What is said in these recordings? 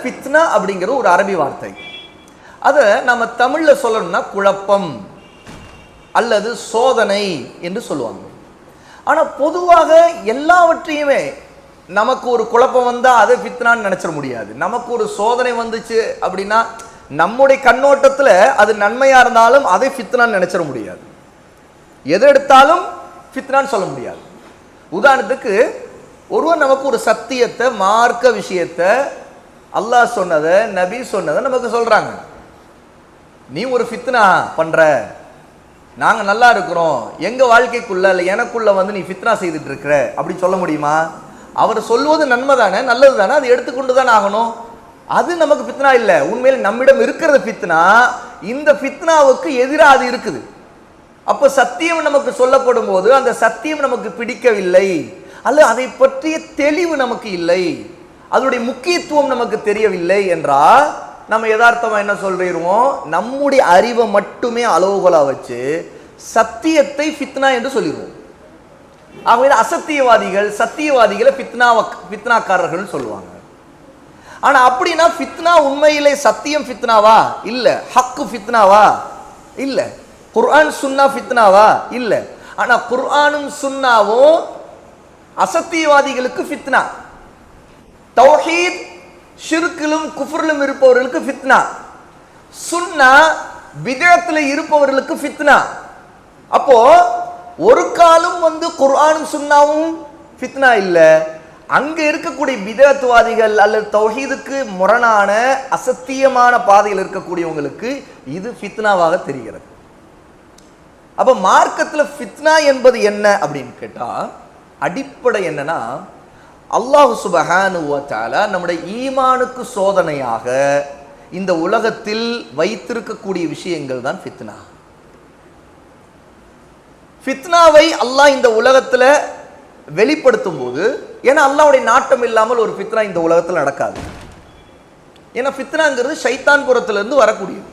ஃபித்னா அப்படிங்கிற ஒரு அரபி வார்த்தை. அதை நம்ம தமிழ்ல சொல்லணும்னா குழப்பம் அல்லது சோதனை என்று சொல்லுவாங்க. ஆனா பொதுவாக எல்லாவற்றையுமே நமக்கு ஒரு குழப்பம் வந்தா அதை ஃபித்னான்னு நினைச்சிட முடியாது. நமக்கு ஒரு சோதனை வந்துச்சு அப்படின்னா நம்முடைய கண்ணோட்டத்துல அது நன்மையா இருந்தாலும் அதை ஃபித்னான்னு நினைச்சிட முடியாது. எது எடுத்தாலும் ஃபித்னான்னு சொல்ல முடியாது. உதாரணத்துக்கு ஒருவர் நமக்கு ஒரு சத்தியத்தை மார்க்க விஷயத்தை அல்லாஹ் சொன்னதை நபி சொன்னதை நமக்கு சொல்கிறாங்க நீ ஒரு ஃபித்னா பண்ணுற நாங்கள் நல்லா இருக்கிறோம். எங்கள் வாழ்க்கைக்குள்ள இல்லை எனக்குள்ளே வந்து நீ ஃபித்னா செய்துட்டு இருக்கிற அப்படி சொல்ல முடியுமா? அவர் சொல்லுவது நன்மை தானே நல்லது தானே அதை எடுத்துக்கொண்டு தானே ஆகணும். அது நமக்கு ஃபித்னா இல்லை. உண்மையில் நம்மிடம் இருக்கிறது ஃபித்னா இந்த ஃபித்னாவுக்கு எதிராக அது இருக்குது. அப்போ சத்தியம் நமக்கு சொல்லப்படும் போது அந்த சத்தியம் நமக்கு பிடிக்கவில்லை. அல்ல அதை பற்றிய தெளிவு நமக்கு இல்லை. அதனுடைய முக்கியத்துவம் நமக்கு தெரியவில்லை என்றால் நம்ம யதார்த்தமாக என்ன சொல்லிடுவோம்? நம்முடைய அறிவை மட்டுமே அளவுகோலாக வச்சு சத்தியத்தை ஃபித்னா என்று சொல்லிடுவோம். ஆகவே அசத்தியவாதிகள்? சத்தியவாதிகளை ஃபித்னா ஃபித்னாக்காரர்கள் சொல்லுவாங்க. ஆனால் அப்படின்னா ஃபித்னா உண்மையிலே சத்தியம் ஃபித்னாவா? இல்லை. ஹக்கு ஃபித்னாவா? இல்லை. குர்ஆன் சுன்னா ஃபித்னாவா? இல்லை. ஆனால் குர்ஆனும் சுன்னாவும் அசத்தியவாதிகளுக்கு ஃபித்னா. தௌஹீத் ஷிர்கிலும் குஃபுரிலும் இருப்பவர்களுக்கு ஃபித்னா. சுன்னா பிதத்துல இருப்பவர்களுக்கு ஃபித்னா. அப்போ ஒரு காலம் வந்து குர்ஆனும் சுன்னாவும் ஃபித்னா இல்ல. அங்க இருக்கக்கூடிய பிதத்துவாதிகள் அல்லது தௌஹீதுக்கு முரணான அசத்தியமான பாதையில் இருக்கக்கூடியவங்களுக்கு இது ஃபித்னாவாக தெரிகிறது. அப்போ மார்க்கத்துல ஃபித்னா என்பது என்ன அப்படின்னு கேட்டால் அடிப்படை என்னன்னா அல்லாஹ் சுபஹானுவத்தால நம்முடைய ஈமானுக்கு சோதனையாக இந்த உலகத்தில் வைத்திருக்கக்கூடிய விஷயங்கள் தான் ஃபித்னா. ஃபித்னாவை அல்லாஹ் இந்த உலகத்தில் வெளிப்படுத்தும் போது ஏன்னா அல்லாவுடைய நாட்டம் இல்லாமல் ஒரு ஃபித்னா இந்த உலகத்தில் நடக்காது. ஏன்னா ஃபித்னாங்கிறது ஷைத்தான் புறத்திலிருந்து வரக்கூடியது.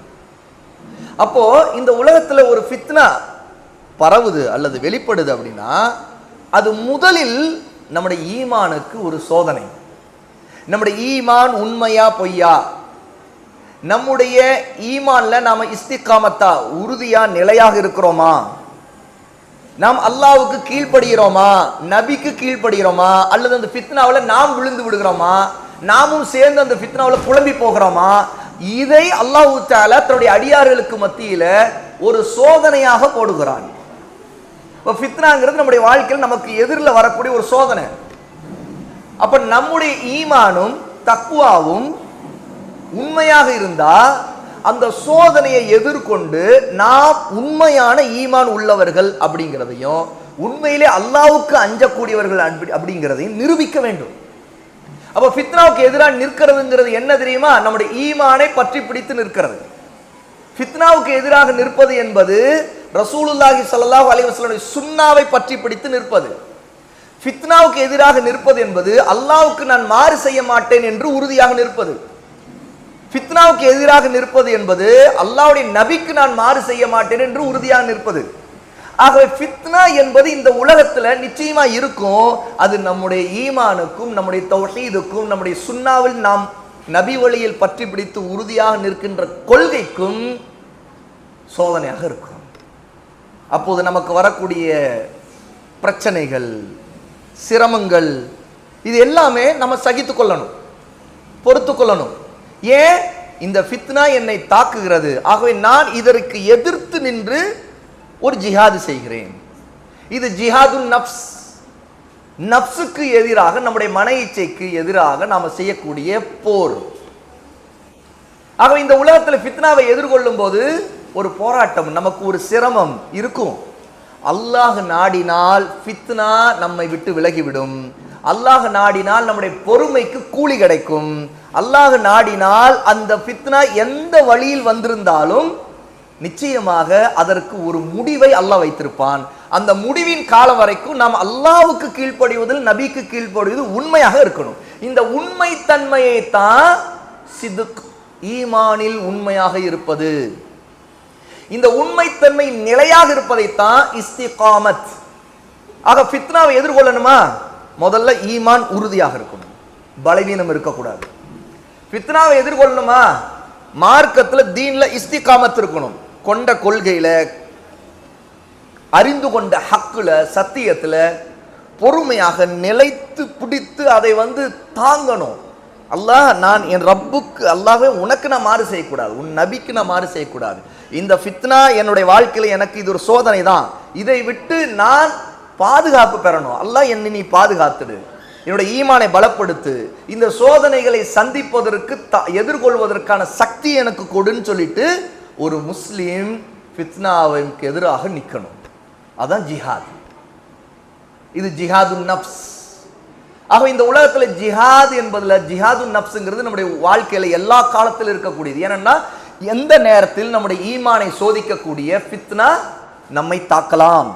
அப்போ இந்த உலகத்தில் ஒரு ஃபித்னா பரவுது அல்லது வெளிப்படுது அப்படின்னா அது முதலில் நம்முடைய ஈமானுக்கு ஒரு சோதனை. நம்முடைய ஈமான் உண்மையா பொய்யா? நம்முடைய ஈமான்ல நாம இஸ்திகாமத்தா உறுதியா நிலையாக இருக்கிறோமா? நாம் அல்லாவுக்கு கீழ்ப்படுகிறோமா? நபிக்கு கீழ்ப்படுகிறோமா? அல்லது அந்த பித்னாவில் நாம் விழுந்து விடுகிறோமா? நாமும் சேர்ந்து அந்த பித்னாவில் குழம்பி போகிறோமா? இதை அல்லாஹூ தாலா தன்னுடைய அடியார்களுக்கு மத்தியில் ஒரு சோதனையாக போடுகிறான். இப்போ ஃபித்னாங்கிறது நம்முடைய வாழ்க்கையில் நமக்கு எதிரில் வரக்கூடிய ஒரு சோதனை. அப்போ நம்முடைய ஈமானும் தக்குவாவும் உண்மையாக இருந்தால் அந்த சோதனையை எதிர்கொண்டு நாம் உண்மையான ஈமான் உள்ளவர்கள் அப்படிங்கிறதையும் உண்மையிலே அல்லாவுக்கு அஞ்சக்கூடியவர்கள் அப்படிங்கிறதையும் நிரூபிக்க வேண்டும். அப்போ ஃபித்னாவுக்கு எதிராக நிற்கிறதுங்கிறது என்ன தெரியுமா? நம்முடைய ஈமானை பற்றி பிடித்து நிற்கிறது. ஃபித்னாவுக்கு எதிராக நிற்பது என்பது ரசூலுல்லாஹி சல்லாஹூ அலைஹி சுண்ணாவை பற்றி பிடித்து நிற்பது. ஃபித்னாவுக்கு எதிராக நிற்பது என்பது அல்லாவுக்கு நான் மாறு செய்ய மாட்டேன் என்று உறுதியாக நிற்பது. ஃபித்னாவுக்கு எதிராக நிற்பது என்பது அல்லாவுடைய நபிக்கு நான் மாறு செய்ய மாட்டேன் என்று உறுதியாக நிற்பது. ஆகவே ஃபித்னா என்பது இந்த உலகத்துல நிச்சயமா இருக்கும். அது நம்முடைய ஈமானுக்கும் நம்முடைய தௌஹீதுக்கும் நம்முடைய சுன்னாவில் நாம் நபி வழியில் பற்றி பிடித்து உறுதியாக நிற்கின்ற கொள்கைக்கும் சோதனையாக இருக்கும். அப்போது நமக்கு வரக்கூடிய பிரச்சனைகள் சிரமங்கள் இது எல்லாமே நம்ம சகித்து கொள்ளணும் பொறுத்து கொள்ளணும். ஏன்? இந்த ஃபித்னா என்னை தாக்குகிறது. ஆகவே நான் இதற்கு எதிர்த்து நின்று ஒரு ஜிஹாது செய்கிறேன். இது ஜிஹாது நப்ஸ் நப்சுக்கு எதிராக நம்முடைய மன இச்சைக்கு எதிராக நாம் செய்யக்கூடிய போர். ஆகவே இந்த உலகத்தில் ஃபித்னாவை எதிர்கொள்ளும் போது ஒரு போராட்டம் நமக்கு ஒரு சிரமம் இருக்கும். அல்லாஹ் நாடினால் ஃபித்னா நம்மை விட்டு விலகிவிடும். அல்லாஹ் நாடினால் நம்முடைய பொறுமைக்கு கூலி கிடைக்கும். அல்லாஹ் நாடினால் அந்த ஃபித்னா எந்த வழியில் வந்திருந்தாலும் நிச்சயமாக அதற்கு ஒரு முடிவை அல்லாஹ் வைத்திருப்பான். அந்த முடிவின் காலம் வரைக்கும் நாம் அல்லாவுக்கு கீழ்ப்படிவதில் நபிக்கு கீழ்ப்படுவது உண்மையாக இருக்கணும். இந்த உண்மை தன்மையை தான் சிதுக் ஈமானில் உண்மையாக இருப்பது. இந்த உண்மைத்தன்மை நிலையாக இருப்பதைத்தான் இஸ்திகாமத். ஆக ஃபித்னாவை எதிர்கொள்ளணுமா? முதல்ல ஈமான் உறுதியாக இருக்கணும். பலவீனம் இருக்கக்கூடாது. ஃபித்னாவை எதிர்கொள்ளணுமா? மார்க்கத்தில் தீனில் இஸ்திகாமத் இருக்கணும். கொண்ட கொள்கையில அறிந்து கொண்ட ஹக்குல சத்தியத்தில் பொறுமையாக நிலைத்து பிடித்து அதை வந்து தாங்கணும். அல்லாஹ் நான் என் ரப்புக்கு அல்லாஹ்வே உனக்கு நான் மாறு செய்யக்கூடாது. உன் நபிக்கு நான் மாறு செய்யக்கூடாது. இந்த ஃபித்னா என்னுடைய வாழ்க்கையில் எனக்கு இது ஒரு சோதனை தான் இதை விட்டு நான் பாதுகாப்பு பெறணும். அல்லாஹ் என்னை நீ பாதுகாத்துடு. என்னுடைய ஈமானை பலப்படுத்து. இந்த சோதனைகளை சந்திப்பதற்கு த- எதிர்கொள்வதற்கான சக்தி எனக்கு கொடுன்னு சொல்லிட்டு ஒரு முஸ்லீம் ஃபித்னாவுக்கு எதிராக நிற்கணும் அதான் ஜிஹாத். இது ஜிஹாது நப்ஸ் ஆக இந்த உலகத்தில் ஜிஹாத் என்பதில் ஜிஹாது நப்ஸுங்கிறது நம்முடைய வாழ்க்கையில் எல்லா காலத்திலும் இருக்கக்கூடியது. ஏனென்னா எந்த நேரத்தில் நம்முடைய ஈமானை சோதிக்கக்கூடிய ஃபித்னா நம்மை தாக்கலாம்.